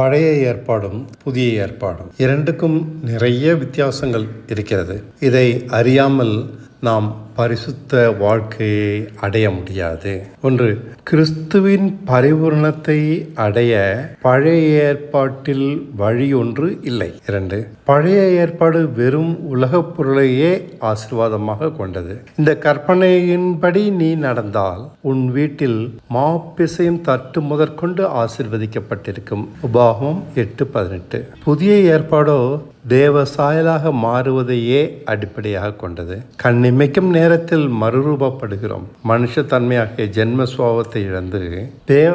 பழைய ஏற்பாடும் புதிய ஏற்பாடும் இரண்டுக்கும் நிறைய வித்தியாசங்கள் இருக்கிறது. இதை அறியாமல் நாம் பரிசுத்த வாழ்க்கையை அடைய முடியாது. ஒன்று கிறிஸ்துவின் பரிபூர்ணத்தை அடைய பழைய ஏற்பாட்டில் வழி ஒன்று இல்லை. இரண்டு பழைய ஏற்பாடு வெறும் உலகப் பொருளையே ஆசிர்வாதமாக கொண்டது. இந்த கற்பனையின்படி நீ நடந்தால் உன் வீட்டில் மாப்பிசையும் தட்டு முதற்கொண்டு ஆசிர்வதிக்கப்பட்டிருக்கும். உபாகமம் எட்டு பதினெட்டு. புதிய ஏற்பாடோ தேவ சாயலாக மாறுவதையே அடிப்படையாக கொண்டது. கண்ணிமைக்கும் நேரத்தில் மறுரூபப்படுகிறோம். மனுஷ தன்மையாகிய ஜென்ம சுவாபத்தை இழந்து தேவ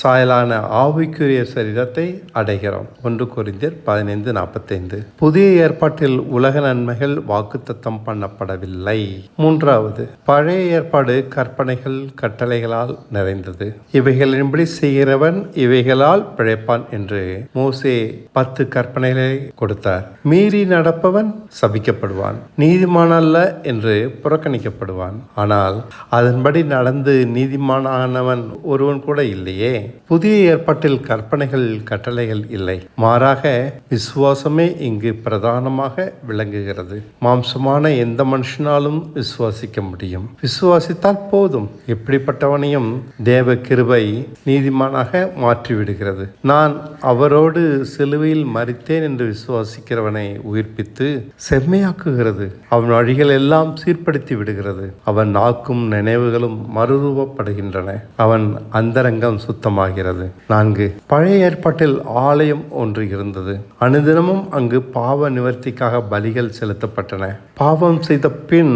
சாயலான ஆவிக்குரிய சரீரத்தை அடைகிறோம். ஒன்று குறிந்தர் பதினைந்து நாற்பத்தைந்து. புதிய ஏற்பாட்டில் உலக நன்மைகள் வாக்குத்தத்தம் பண்ணப்படவில்லை. மூன்றாவது பழைய ஏற்பாடு கற்பனைகள் கட்டளைகளால் நிறைந்தது. இவைகளின்படி செய்கிறவன் இவைகளால் பிழைப்பான் என்று மோசே பத்து கற்பனைகளை கொடுத்தார். மீறி நடப்பவன் சபிக்கப்படுவான். நீதிமானல்ல என்று புறக்கணிக்கப்படுவான். ஆனால் அதன்படி நடந்து நீதிமானானவன் ஒருவன் கூட இல்லையே. புதிய ஏற்பாட்டில் கற்பனைகள் கட்டளைகள் இல்லை. மாறாக விசுவாசமே இங்கு பிரதானமாக விளங்குகிறது. மாம்சமான எந்த மனுஷனாலும் விசுவாசிக்க முடியும். விசுவாசித்தால் போதும். எப்படிப்பட்டவனையும் தேவ கிருபை நீதிமானாக மாற்றிவிடுகிறது. நான் அவரோடு சிலுவையில் மறித்தேன் என்று விசுவாசிக்கிறவனை உயிர்ப்பித்து செம்மையாக்குகிறது. அவன் வழிகள் எல்லாம் சீர்படுத்தி விடுகிறது. அவன் நாக்கும் நினைவுகளும் மறுரூபப்படுகின்றன. அவன் அந்தரங்கம் சுத்தம் சுத்தமாகிறது நான்கு. பழைய ஏற்பாட்டில் ஆலயம் ஒன்று இருந்தது. அனுதினமும் அங்கு பாவ நிவர்த்திக்காக பலிகள் செலுத்தப்பட்டன. பாவம் செய்த பின்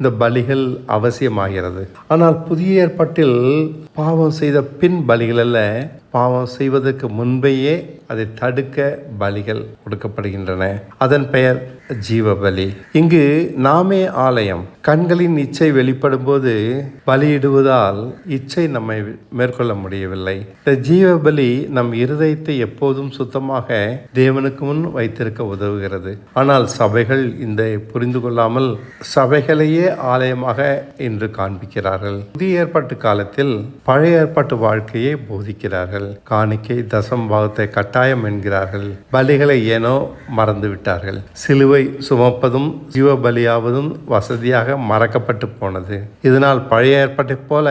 இந்த பலிகள் அவசியமாகிறது. ஆனால் புதிய ஏற்பாட்டில் பாவம் செய்த பின் பலிகள் அல்ல. பாவம் செய்வதற்கு முன்பேயே அதை தடுக்க பலிகள் கொடுக்கப்படுகின்றன. அதன் பெயர் ஜீவபலி. இங்கு நாமே ஆலயம். கண்களின் இச்சை வெளிப்படும் போது பலியிடுவதால் இச்சை நம்மை மேற்கொள்ள முடியவில்லை. இந்த ஜீவபலி நம் இருதயத்தை எப்போதும் சுத்தமாக தேவனுக்கு முன் வைத்திருக்க உதவுகிறது. ஆனால் சபைகள் இந்த புரிந்து கொள்ளாமல் சபைகளையே ஆலயமாக இன்று காண்பிக்கிறார்கள். புதிய ஏற்பாட்டு காலத்தில் பழைய ஏற்பாட்டு வாழ்க்கையை போதிக்கிறார்கள். காணிக்கை தசம் பாகத்தை கட்டாயம் என்கிறார்கள். பலிகளை ஏனோ மறந்து விட்டார்கள் சிலுவை சுமப்பதும் ஜீவ பலியாவதும் வசதியாக மறக்கப்பட்டு போனது. இதனால் பழைய ஏற்பாட்டைப் போல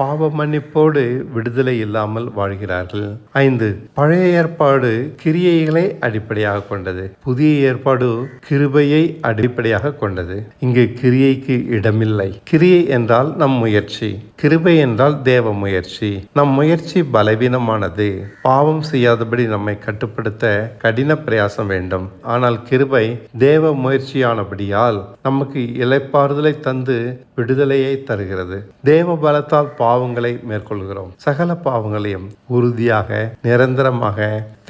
பாவ மன்னிப்போடு விடுதலை இல்லாமல் வாழ்கிறார்கள். ஐந்து பழைய ஏற்பாடு கிரியைகளை அடிப்படையாக கொண்டது. புதிய ஏற்பாடு கிருபையை அடிப்படையாக கொண்டது. இங்கு கிரியைக்கு இடமில்லை. கிரியை என்றால் நம் முயற்சி. கிருபை என்றால் தேவ முயற்சி. நம் முயற்சி பலவீனமானது. பாவம் செய்யாதபடி நம்மை கட்டுப்படுத்த கடின பிரயாசம் வேண்டும். ஆனால் கிருபை தேவ முயற்சியானபடியால் நமக்கு இலைப்பாறுதலை தந்து விடுதலையை தருகிறது. தேவ பலத்தால் பாவங்களை மேற்கொள்கிறோம். சகல பாவங்களையும் உறுதியாக நிரந்தரமாக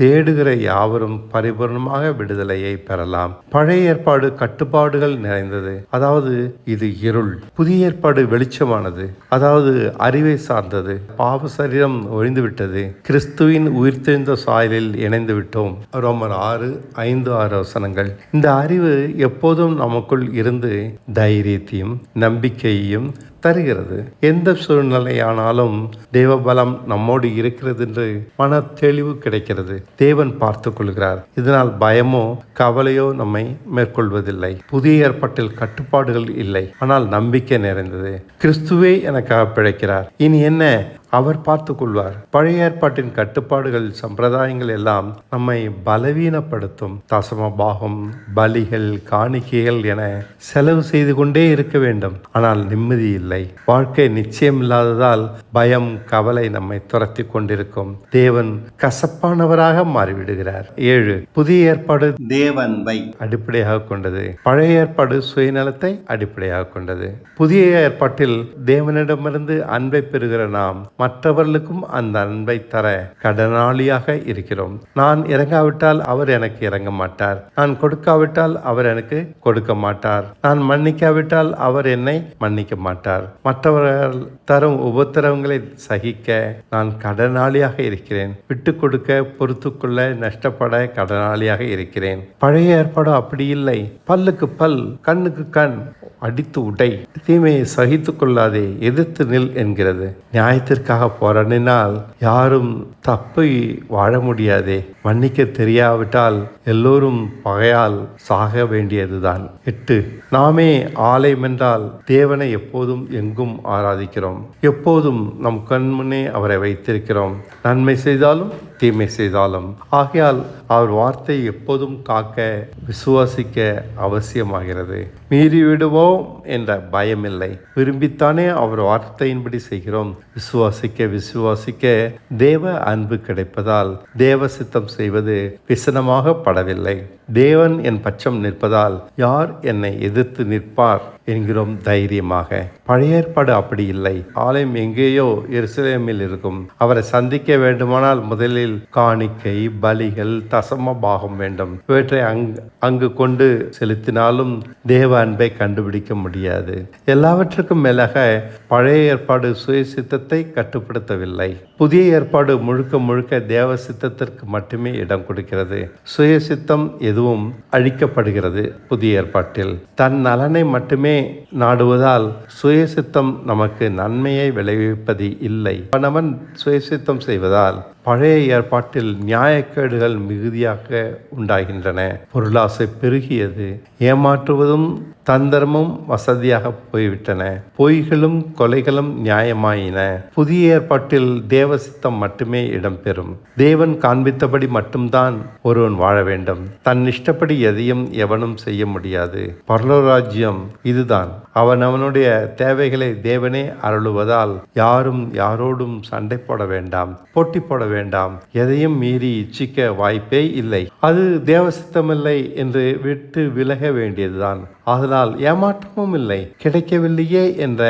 தேடுகிற யாவரும் பரிபூர்ணமாக விடுதலையை பெறலாம். பழைய ஏற்பாடு கட்டுப்பாடுகள் நிறைந்தது. அதாவது இது இருள். புதிய ஏற்பாடு வெளிச்சமானது. அதாவது அறிவை சார்ந்தது. பாவ சரீரம் ஒழிந்துவிட்டது. கிறிஸ்துவின் உயிர்த்தெழுந்த சாயலில் இணைந்து விட்டோம் ரோமர் ஆறு ஐந்து ஆறு வசனங்கள். இந்த அறிவு எப்போதும் நமக்குள் இருந்து தைரியத்தையும் நம்பிக்கையையும் தருகிறது. எந்த சூழ்நிலையானாலும் தேவபலம் நம்மோடு இருக்கிறது என்று மன தெளிவு கிடைக்கிறது. தேவன் பார்த்து கொள்கிறார். இதனால் பயமோ கவலையோ நம்மை மேற்கொள்வதில்லை. புதிய ஏற்பாட்டில் கட்டுப்பாடுகள் இல்லை. ஆனால் நம்பிக்கை நிறைந்தது. கிறிஸ்துவே எனக்காக பிழைக்கிறார். இனி என்ன? அவர் பார்த்து கொள்வார் பழைய ஏற்பாட்டின் கட்டுப்பாடுகள் சம்பிரதாயங்கள் எல்லாம் நம்மை பலவீனப்படுத்தும். தசம பாகம் பலிகள் காணிக்கைகள் என செலவு செய்து கொண்டே இருக்க வேண்டும். ஆனால் நிம்மதி இல்லை. வாழ்க்கை நிச்சயம் இல்லாததால் பயம் கவலை நம்மை துரத்தி கொண்டிருக்கும். தேவன் கசப்பானவராக மாறிவிடுகிறார். ஏழு புதிய ஏற்பாடு தேவன்பை அடிப்படையாக கொண்டது. பழைய ஏற்பாடு சுயநலத்தை அடிப்படையாக கொண்டது. புதிய ஏற்பாட்டில் தேவனிடமிருந்து அன்பை பெறுகிற நாம் மற்றவர்களுக்கும் அந்த அன்பை தர கடனாளியாக இருக்கிறோம். நான் இறங்காவிட்டால் அவர் எனக்கு இறங்க மாட்டார். நான் கொடுக்காவிட்டால் அவர் எனக்கு கொடுக்க மாட்டார். நான் மன்னிக்காவிட்டால் அவர் என்னை மன்னிக்க மாட்டார். மற்றவர்கள் தரும் உபத்திரவங்களை சகிக்க நான் கடனாளியாக இருக்கிறேன். விட்டு கொடுக்க பொறுத்துக்கொள்ள நஷ்டப்பட கடனாளியாக இருக்கிறேன். பழைய ஏற்பாடு அப்படி இல்லை. பல்லுக்கு பல் கண்ணுக்கு கண் அடித்து உடை. தீமையை சகித்து கொள்ளாதே எதிர்த்து நில் என்கிறது. நியாயத்திற்கு சத்தியத்துக்காக போராடினால் யாரும் தப்பி வாழ முடியாதே. மன்னிக்க தெரியாவிட்டால் எல்லோரும் பகையால் சாக வேண்டியதுதான். எட்டு நாமே ஆலயம் என்றால் தேவனை எப்போதும் எங்கும் ஆராதிக்கிறோம். எப்போதும் நம் கண்முன்னே அவரை வைத்திருக்கிறோம். நன்மை செய்தாலும் தீமை செய்தாலும் ஆகையால் அவர் வார்த்தை எப்போதும் காக்க விசுவாசிக்க அவசியமாகிறது. மீறி விடுவோம் என்ற பயமில்லை. விரும்பித்தானே அவர் வார்த்தையின்படி செய்கிறோம். விசுவாசிக்க விசுவாசிக்க தேவ அன்பு கிடைப்பதால் தேவ சித்தம் செய்வது விசனமாக படவில்லை தேவன் என் பட்சம் நிற்பதால் யார் என்னை எதிர்த்து நிற்பார்? என்கிறோம் தைரியமாக. பழைய ஏற்பாடு அப்படி இல்லை. ஆலயம் எங்கேயோ எருசலேமில் இருக்கும். அவரை சந்திக்க வேண்டுமானால் முதலில் காணிக்கை பலிகள் தசம பாகம் வேண்டும். இவற்றை அங்கு அங்கு கொண்டு செலுத்தினாலும் தேவ அன்பை கண்டுபிடிக்க முடியாது. எல்லாவற்றுக்கும் மேலாக பழைய ஏற்பாடு சுய சித்தத்தை கட்டுப்படுத்தவில்லை. புதிய ஏற்பாடு முழுக்க முழுக்க தேவ சித்தத்திற்கு மட்டுமே இடம் கொடுக்கிறது. சுய சித்தம் எதுவும் அழிக்கப்படுகிறது புதிய ஏற்பாட்டில். தன் நலனை மட்டுமே நாடுவதால் சுயசித்தம் நமக்கு நன்மையை விளைவிப்பது இல்லை அவனவன் சுயசித்தம் செய்வதால் பழைய ஏற்பாட்டில் நியாயக்கேடுகள் மிகுதியாக உண்டாகின்றன. பொருளாசை பெருகியது. ஏமாற்றுவதும் தந்திரமும் வசதியாக போய்விட்டன. பொய்களும் கொலைகளும் நியாயமாயின. புதிய ஏற்பாட்டில் தேவ சித்தம் மட்டுமே இடம்பெறும். தேவன் காண்பித்தபடி மட்டும்தான் ஒருவன் வாழ வேண்டும். தன் இஷ்டப்படி எதையும் எவனும் செய்ய முடியாது. பரலோராஜ்யம் இதுதான். அவன் அவனுடைய தேவைகளை தேவனே அருளுவதால் யாரும் யாரோடும் சண்டை போட வேண்டாம். போட்டி போட வேண்டாம். எதையும் மீறி இச்சிக்க வாய்ப்பே இல்லை. அது தேவ சித்தமில்லை என்று விட்டு விலக வேண்டியதுதான். அதனால் ஏமாற்றமும் இல்லை. கிடைக்கவில்லையே என்ற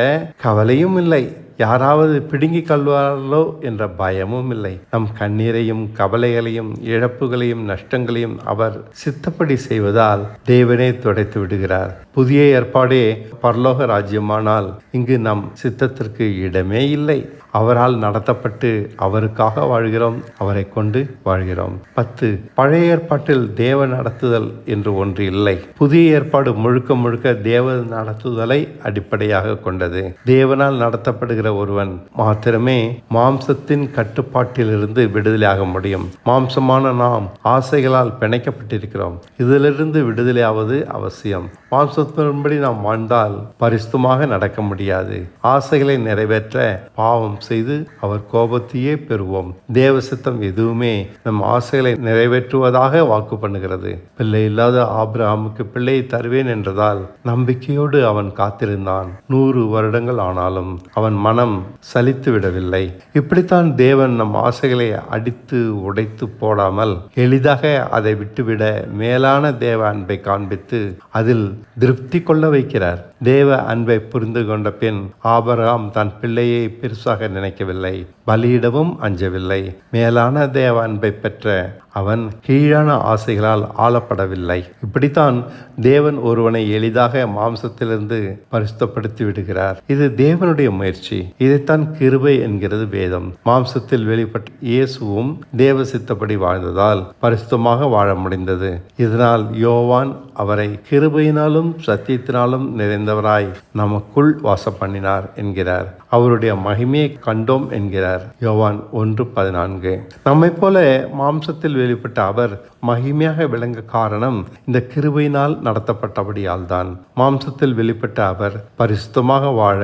கவலையும் இல்லை. யாராவது பிடுங்கி கல்வார்களோ என்ற பயமும் இல்லை. நம் கண்ணீரையும் கவலைகளையும் இழப்புகளையும் நஷ்டங்களையும் அவர் சித்தப்படி செய்வதால் தேவனே துடைத்து விடுகிறார். புதிய ஏற்பாடே பரலோக ராஜ்யமானால் இங்கு நம் சித்தத்திற்கு இடமே இல்லை. அவரால் நடத்தப்பட்டு அவருக்காக வாழ்கிறோம் அவரை கொண்டு வாழ்கிறோம். பத்து பழைய ஏற்பாட்டில் தேவ நடத்துதல் என்று ஒன்று இல்லை. புதிய ஏற்பாடு முழுக்க முழுக்க தேவ நடத்துதலை அடிப்படையாக கொண்டது. தேவனால் நடத்தப்படுகிற ஒருவன் மாத்திரமே மாம்சத்தின் கட்டுப்பாட்டிலிருந்து விடுதலையாக முடியும். மாம்சமான நாம் ஆசைகளால் பிணைக்கப்பட்டிருக்கிறோம். இதிலிருந்து விடுதலையாவது அவசியம். மாம்சத்தின்படி நாம் வாழ்ந்தால் பரிசுத்தமாக நடக்க முடியாது. ஆசைகளை நிறைவேற்ற பாவம் செய்து அவர் கோபத்தையே பெறுவோம். தேவ சித்தம் எதுவுமே நம் ஆசைகளை நிறைவேற்றுவதாக வாக்கு பண்ணுகிறது. பிள்ளை இல்லாத ஆபிரஹாமுக்கு பிள்ளையை தருவேன் என்றதால் நம்பிக்கையோடு அவன் காத்திருந்தான். நூறு வருடங்கள் ஆனாலும் அவன் மனம் சலித்து விடவில்லை. இப்படித்தான் தேவன் நம் ஆசைகளை அடித்து உடைத்து போடாமல் எளிதாக அதை விட்டுவிட மேலான தேவ அன்பை காண்பித்து அதில் திருப்தி கொள்ள வைக்கிறார். தேவ அன்பை புரிந்து கொண்ட பின் ஆபரகாம் தன் பிள்ளையை பெருசாக நினைக்கவில்லை. பலியிடவும் அஞ்சவில்லை. மேலான தேவ அன்பை பெற்ற அவன் கீழான ஆசைகளால் ஆளப்படவில்லை. இப்படித்தான் தேவன் ஒருவனை எளிதாக மாம்சத்திலிருந்து பரிசுத்தப்படுத்தி விடுகிறார். இது தேவனுடைய முயற்சி. இதைத்தான் கிருபை என்கிறது வேதம். மாம்சத்தில் வெளிப்பட்ட இயேசுவும் தேவ சித்தப்படி வாழ்ந்ததால் பரிசுத்தமாக வாழ முடிந்தது. இதனால் யோவான் அவரை கிருபையினாலும் சத்தியத்தினாலும் நிறைந்தவராய் நமக்குள் வாசம் பண்ணினார் என்கிறார். அவருடைய மகிமையை கண்டோம் என்கிறார். யோவான் ஒன்று பதினான்கு. நம்மை போல மாம்சத்தில் வெளிப்பட்ட அவர் மகிமையாக விளங்க காரணம் இந்த கிருபையினால் நடத்தப்பட்டபடியால் தான் மாம்சத்தில் வெளிப்பட்ட அவர் பரிசுத்தமாக வாழ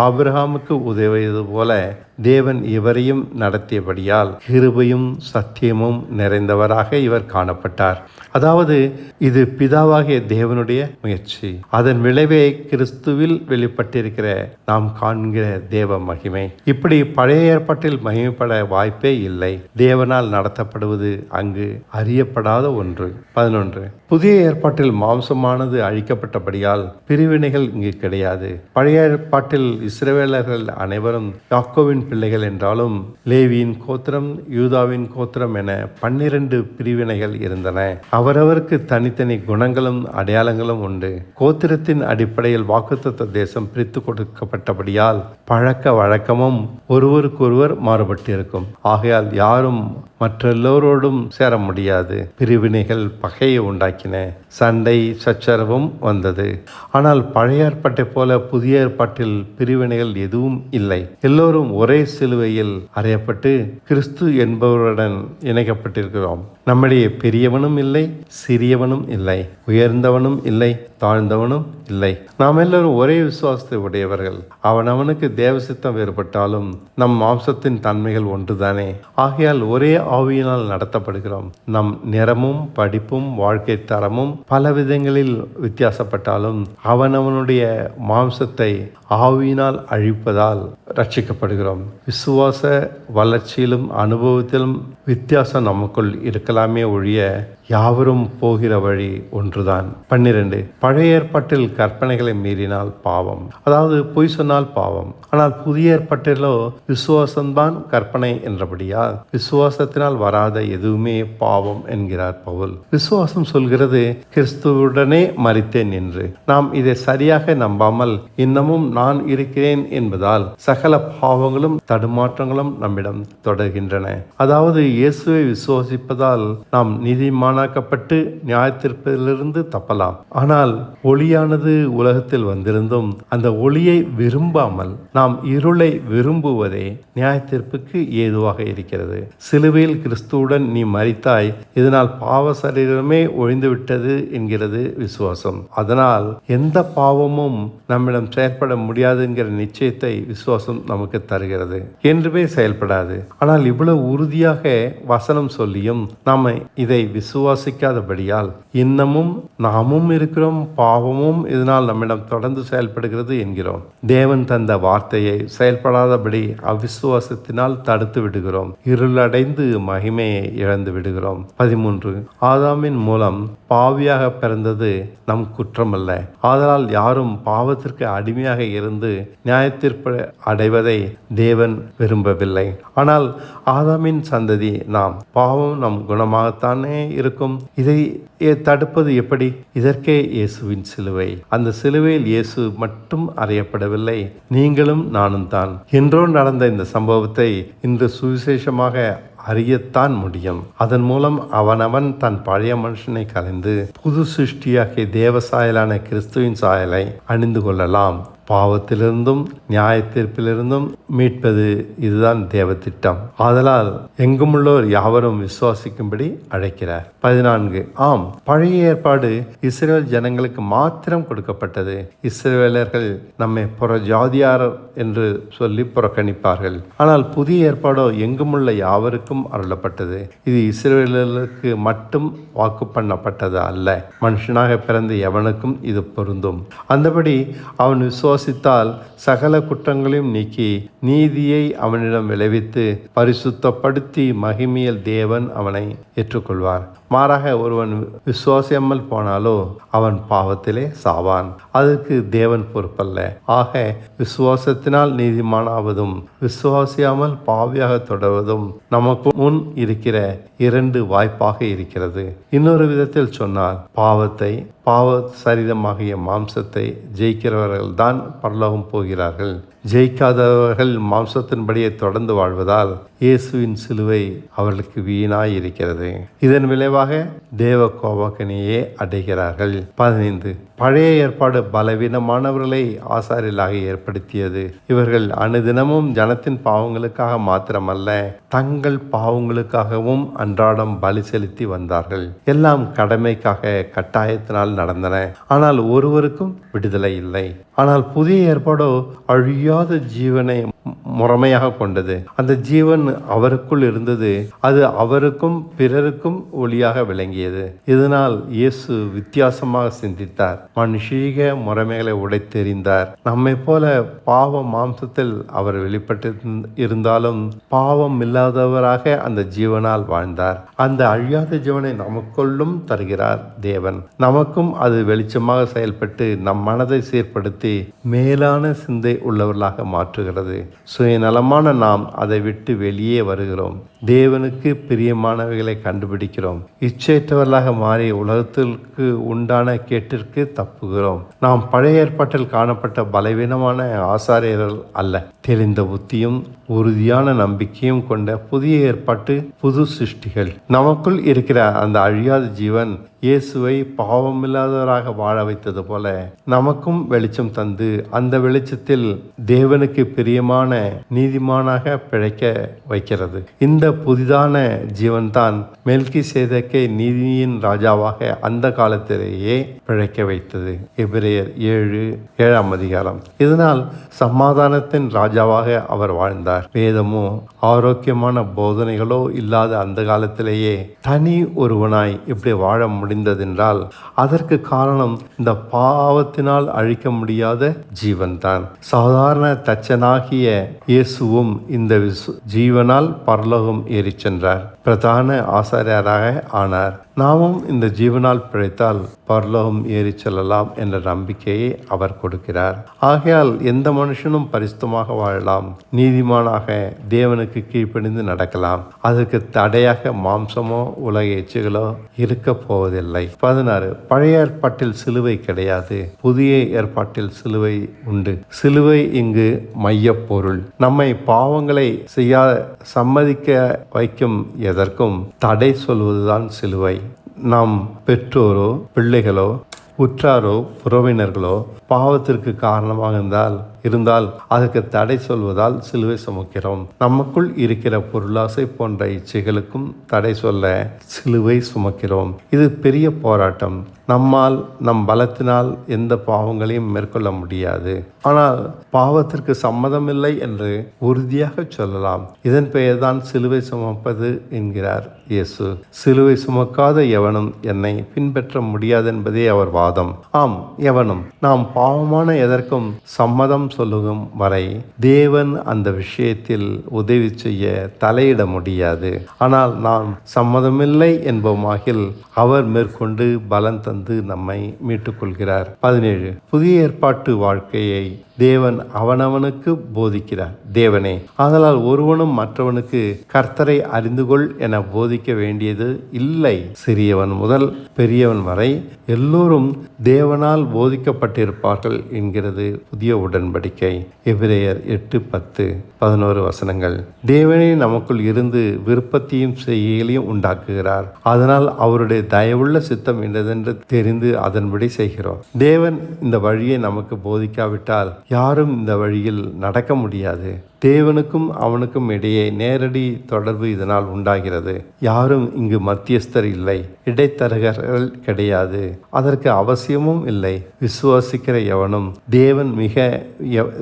ஆபிரகாமுக்கு உதவியது போல தேவன் இவரையும் நடத்தியபடியால் கிருபையும் சத்தியமும் நிறைந்தவராக இவர் காணப்பட்டார். அதாவது இது பிதாவாகிய தேவனுடைய முயற்சி. அதன் விளைவே கிறிஸ்துவில் வெளிப்பட்டிருக்கிற நாம் காண்கிற தேவ மகிமை. இப்படி பழைய ஏற்பாட்டில் மகிமைப்பட வாய்ப்பே இல்லை. தேவனால் நடத்தப்படுவது அங்கு அறியப்படாத ஒன்று. பதினொன்று. புதிய ஏற்பாட்டில் மாம்சமானது அழிக்கப்பட்டபடியால் பிரிவினைகள் இங்கு கிடையாது. பழைய ஏற்பாட்டில் இஸ்ரவேலர்கள் அனைவரும் யாக்கோவின் பிள்ளைகள் என்றாலும் லேவியின் கோத்திரம் யூதாவின் கோத்திரம் என பன்னிரண்டு பிரிவினைகள் இருந்தன. அவரவருக்கு தனித்தனி குணங்களும் அடையாளங்களும் உண்டு. கோத்திரத்தின் அடிப்படையில் வாக்குத்தத்த தேசம் பிரித்து கொடுக்கப்பட்டபடியால் பழக்க வழக்கமும் ஒருவருக்கொருவர் மாறுபட்டிருக்கும். ஆகையால் யாரும் மற்றெல்லோரோடும் சேர முடியாது. பிரிவினைகள் பகையை உண்டாக்கின சண்டை சச்சரவும் வந்தது. ஆனால் பழைய ஏற்பாட்டை போல புதிய ஏற்பாட்டில் பிரிவினைகள் எதுவும் இல்லை. எல்லோரும் ஒரே சிலுவையில் அறையப்பட்டு கிறிஸ்து என்பவருடன் இணைக்கப்பட்டிருக்கிறோம். நம்முடைய பெரியவனும் இல்லை சிறியவனும் இல்லை உயர்ந்தவனும் இல்லை தாழ்ந்தவனும் இல்லை. நாம் எல்லோரும் ஒரே விசுவாசத்தை உடையவர்கள். அவனவனுக்கு தேவசித்தம் வேறுபட்டாலும் நம் மாம்சத்தின் தன்மைகள் ஒன்றுதானே. ஆகையால் ஒரே ஆவியினால் நடத்தப்படுகிறோம். நம் நிறமும் படிப்பும் வாழ்க்கை தரமும் பல விதங்களில் வித்தியாசப்பட்டாலும் அவனவனுடைய மாம்சத்தை ஆவியினால் அழிப்பதால் ரட்சிக்கப்படுகிறோம். விசுவாச வளர்ச்சியிலும் அனுபவத்திலும் வித்தியாசம் நமக்குள் இருக்கலாமே ஒழிய யாவரும் போகிற வழி ஒன்றுதான். பன்னிரண்டு பழைய ஏற்பாட்டில் கற்பனைகளை மீறினால் பாவம். அதாவது பொய் சொன்னால் பாவம். ஆனால் புதிய ஏற்பாட்டிலோ விசுவாசம்தான் கற்பனை என்றபடியால் விசுவாசத்தினால் வராத எதுவுமே பாவம் என்கிறார் பவுல். விசுவாசம் சொல்கிறது கிறிஸ்துவுடனே மறித்தேன் என்று. நாம் இதை சரியாக நம்பாமல் இன்னமும் நான் இருக்கிறேன் என்பதால் சகல பாவங்களும் தடுமாற்றங்களும் நம்மிடம் தொடர்கின்றன. அதாவது இயேசுவை விசுவாசிப்பதால் நாம் நீதிமானாக்கப்பட்டு நியாயத்திற்பதிலிருந்து தப்பலாம். ஆனால் ஒளியானது உலகத்தில் வந்திருந்தும் அந்த ஒளியை விரும்பாமல் நாம் இருளை விரும்புவதே நியாயத்திற்புக்கு ஏதுவாக இருக்கிறது. சிலுவையில் கிறிஸ்துவுடன் நீ மறித்தாய் இதனால் பாவ சரீரமே ஒழிந்துவிட்டது என்கிறது விசுவாசம். அதனால் எந்த பாவமும் நம்மிடம் செயற்பட முடியாது என்கிற நிச்சயத்தை விசுவாசம் நமக்கு தருகிறது. என்றுமே செயல்படாது. ஆனால் இவ்வளவு உறுதியாக வசனம் சொல்லியும் நாம் இதை விசுவாசிக்காதபடியால் இன்னமும் நாமும் இருக்கிறோம் பாவமும் இதனால் நம்மிடம் தொடர்ந்து செயல்படுகிறது என்கிறோம். தேவன் தந்த வார்த்தையை செயல்படாதபடி அவிசுவாசத்தினால் தடுத்து விடுகிறோம். இருளடைந்து மகிமையை இழந்து விடுகிறோம். பதிமூன்று ஆதாமின் மூலம் பாவியாக பிறந்தது நம் குற்றமல்ல. ஆதலால் யாரும் பாவத்திற்கு அடிமையாக இருந்து நியாயத்தீர்ப்பு அடைவதை தேவன் விரும்பவில்லை. ஆனால் ஆதாமின் சந்ததி நாம் பாவம் நம் குணமாகத்தானே இருக்கும். இதை தடுப்பது எப்படி? இதற்கே இயேசுவின் சிலுவை. அந்த சிலுவையில் இயேசு மட்டும் அறியப்படவில்லை. நீங்களும் நானும் தான். என்றோ நடந்த இந்த சம்பவத்தை இன்று சுவிசேஷமாக அறியத்தான் முடியும். அதன் மூலம் அவனவன் தன் பழைய மனுஷனை கலைந்து புது சிருஷ்டியாகிய தேவ சாயலான கிறிஸ்துவின் சாயலை அணிந்து கொள்ளலாம். பாவத்திலிருந்தும் நியாய தீர்ப்பிலிருந்தும் மீட்பது இதுதான் தேவ திட்டம் ஆதலால் எங்குமுள்ளோர் யாவரும் விசுவாசிக்கும்படி அழைக்கிறார். பதினான்கு. ஆம் பழைய ஏற்பாடு இஸ்ரேல் ஜனங்களுக்கு மாத்திரம் கொடுக்கப்பட்டது. இஸ்ரேலர்கள் நம்மை புற ஜாதியாரர் என்று சொல்லி புறக்கணிப்பார்கள். ஆனால் புதிய ஏற்பாடோ எங்குமுள்ள யாவருக்கும் அருளப்பட்டது. இது இஸ்ரேலர்களுக்கு மட்டும் வாக்கு பண்ணப்பட்டது அல்ல மனுஷனாக பிறந்த எவனுக்கும் இது பொருந்தும். அந்தபடி அவன் விசுவாசித்தால் சகல குற்றங்களையும் நீக்கி நீதியை அவனிடம் விளைவித்து பரிசுத்தப்படுத்தி மகிமியல் தேவன் அவனை ஏற்றுக்கொள்வார். மாறாக ஒருவன் விசுவாசியாமல் போனாலோ அவன் பாவத்திலே சாவான். அதற்கு தேவன் பொறுப்பல்ல. ஆக விசுவாசத்தினால் நீதிமானாவதும் விசுவாசியாமல் பாவியாக தொடர்வதும் நமக்கு முன் இருக்கிற இரண்டு வாய்ப்பாக இருக்கிறது. இன்னொரு விதத்தில் சொன்னால் பாவத்தை பாவ சரீரமாகிய மாம்சத்தை ஜெயிக்கிறவர்கள் தான் பரலோகம் போகிறார்கள். ஜெயிக்காதவர்கள் மாம்சத்தின்படியே தொடர்ந்து வாழ்வதால் இயேசுவின் சிலுவை அவர்களுக்கு வீணாய் இருக்கிறது இதன் விளைவாக தேவ கோபக்கனியே அடைகிறார்கள். பதினைந்து. பழைய ஏற்பாடு பலவீனமானவர்களை ஆசாரியலாக ஏற்படுத்தியது. இவர்கள் அனுதினமும் ஜனத்தின் பாவங்களுக்காக மாத்திரமல்ல தங்கள் பாவங்களுக்காகவும் அன்றாடம் பலி செலுத்தி வந்தார்கள். எல்லாம் கடமைக்காக கட்டாயத்தினால் நடந்தன. ஆனால் ஒருவருக்கும் விடுதலை இல்லை. ஆனால் புதிய ஏற்பாடோ அழியாத ஜீவனை முறைமையாக கொண்டது அந்த ஜீவன் அவருக்குள் இருந்தது. அது அவருக்கும் பிறருக்கும் ஒளியாக விளங்கியது. இதனால் இயேசு வித்தியாசமாக சிந்தித்தார். மனுஷீக முறைமைகளை உடைத்தெறிந்தார். நம்மை போல பாவ மாம்சத்தில் அவர் வெளிப்பட்டு இருந்தாலும் பாவம் இல்லாதவராக அந்த ஜீவனால் வாழ்ந்தார். அந்த அழியாத ஜீவனை நமக்குள்ளும் தருகிறார் தேவன். நமக்கும் அது வெளிச்சமாக செயல்பட்டு நம் மனதை சீர்படுத்தி மேலான சிந்தை உள்ளவர்களாக மாற்றுகிறது. சுயநலமான நாம் அதை விட்டு வெளியே வருகிறோம். தேவனுக்கு பிரியமானவைகளை கண்டுபிடிக்கிறோம். இச்சையற்றவர்களாக மாறி உலகத்திற்கு உண்டான கேட்டிற்கு தப்புகிறோம். நாம் பழைய ஏற்பாட்டில் காணப்பட்ட பலவீனமான ஆசாரியர்கள் அல்ல. தெளிந்த புத்தியும் உறுதியான நம்பிக்கையும் கொண்ட புதிய ஏற்பாட்டு புது சிருஷ்டிகள். நமக்குள் இருக்கிற அந்த அழியாத ஜீவன் இயேசுவை பாவமில்லாதவராக வாழ வைத்தது போல நமக்கும் வெளிச்சம் தந்து அந்த வெளிச்சத்தில் தேவனுக்கு பிரியமான நீதிமானாக பிழைக்க வைக்கிறது. இந்த புதிதான ஜீவன்தான் மெல்கி சேதக்கை நீதியின் ராஜாவாக அந்த காலத்திலேயே பிழைக்க வைத்தது. எபிரேயர் ஏழு ஏழாம் அதிகாரம். இதனால் சமாதானத்தின் ராஜாவாக அவர் வாழ்ந்தார். வேதமோ ஆரோக்கியமான போதனைகளோ இல்லாத அந்த காலத்திலேயே தனி ஒருவனாய் இப்படி வாழ முடியும் முடிந்ததென்றால் அதற்கு காரணம் இந்த பாவத்தினால் அழிக்க முடியாத ஜீவன்தான். சாதாரண தச்சனாகிய இயேசுவும் இந்த விசு ஜீவனால் பரலோகம் ஏறிச் சென்றார். பிரதான ஆசாரியராக ஆனார். நாமும் இந்த ஜீவனால் பிழைத்தால் பரலோகம் ஏறி செல்லலாம் என்ற நம்பிக்கையை அவர் கொடுக்கிறார். ஆகையால் எந்த மனுஷனும் பரிசுத்தமாக வாழலாம். நீதிமானாக தேவனுக்கு கீழ்ப்படிந்து நடக்கலாம். அதற்கு தடையாக மாம்சமோ உலக எச்சுகளோ இருக்க போவதில்லை. பதினாறு. பழைய ஏற்பாட்டில் சிலுவை கிடையாது. புதிய ஏற்பாட்டில் சிலுவை உண்டு. சிலுவை இங்கு மையப் பொருள். நம்மை பாவங்களை செய்ய சம்மதிக்க வைக்கும் செய்வதற்கும் தடை சொல்வதுதான் சிலுவை. நாம் பெற்றோரோ பிள்ளைகளோ உற்றாரோ உறவினர்களோ பாவத்திற்கு காரணமாக இருந்தால் இருந்தால் அதற்கு தடை சொல்வதால் சிலுவை சுமக்கிறோம். நமக்குள் இருக்கிற பொருளாசை போன்ற இச்சைகளுக்கும் தடை சொல்ல சிலுவை சுமக்கிறோம். இது பெரிய போராட்டம். நம்மால் நம் பலத்தினால் எந்த பாவங்களையும் மேற்கொள்ள முடியாது. ஆனால் பாவத்திற்கு சம்மதமில்லை என்று உறுதியாக சொல்லலாம். இதன் பெயர்தான் சிலுவை சுமப்பது என்கிறார் இயேசு. சிலுவை சுமக்காத எவனும் என்னை பின்பற்ற முடியாது என்பதே அவர் வாதம். ஆம் எவனும். நாம் பாவமான எதற்கும் சம்மதம் சொல்லும் வரை தேவன் அந்த விஷயத்தில் உதவி செய்ய தலையிட முடியாது. ஆனால் நாம் சம்மதமில்லை என்போமாகில் அவர் மேற்கொண்டு பலன் தந்து நம்மை மீட்டுக்கொள்கிறார். பதினேழு. புதிய ஏற்பாட்டு வாழ்க்கையை தேவன் அவனவனுக்கு போதிக்கிறார். தேவனே ஆதலால் ஒருவனும் மற்றவனுக்கு கர்த்தரை அறிந்து கொள் என போதிக்க வேண்டியது இல்லை. சிறியவன் முதல் பெரியவன் வரை எல்லோரும் தேவனால் போதிக்கப்பட்டிருப்பார்கள் என்கிறது புதிய உடன்படிக்கை. எபிரேயர் எட்டு பத்து பதினோரு வசனங்கள். தேவனே நமக்குள் இருந்து விருப்பத்தையும் செய்கைகளையும் உண்டாக்குகிறார். அதனால் அவருடைய தயவுள்ள சித்தம் என்னதென்று தெரிந்து அதன்படி செய்கிறோம். தேவன் இந்த வழியை நமக்கு போதிக்காவிட்டால் யாரும் இந்த வழியில் நடக்க முடியாது. தேவனுக்கும் அவனுக்கும் இடையே நேரடி தொடர்பு இதனால் உண்டாகிறது. யாரும் இங்கு மத்தியஸ்தர் இல்லை. இடைத்தரகர்கள் கிடையாது. அதற்கு அவசியமும் இல்லை. விசுவாசிக்கிற எவனும் தேவன் மிக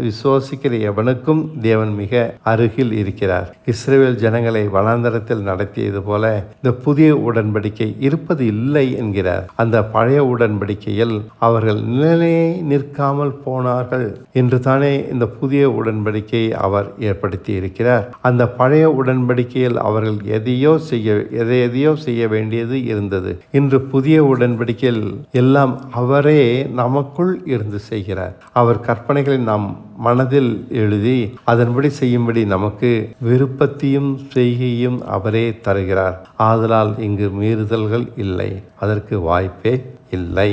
விசுவாசிக்கிற எவனுக்கும் தேவன் மிக அருகில் இருக்கிறார். இஸ்ரேல் ஜனங்களை வனாந்தரத்தில் நடத்தியது போல இந்த புதிய உடன்படிக்கை இருப்பது இல்லை என்கிறார். அந்த பழைய உடன்படிக்கையில் அவர்கள் நிலையே நிற்காமல் போனார்கள். என்று தானே இந்த புதிய உடன்படிக்கை அவர் அவர் ஏற்படுத்தி இருக்கிறார் அந்த பழைய உடன்படிக்கையில் அவர்கள் எதையோ செய்ய எதை எதையோ செய்ய வேண்டியது இருந்தது. இன்று புதிய உடன்படிக்கையில் எல்லாம் அவரே நமக்குள் இருந்து செய்கிறார். அவர் கற்பனைகளை நாம் மனதில் எழுதி அதன்படி செய்யும்படி நமக்கு விருப்பத்தையும் செய்கையும் அவரே தருகிறார். ஆதலால் இங்கு மீறுதல்கள் இல்லை. அதற்கு வாய்ப்பே இல்லை.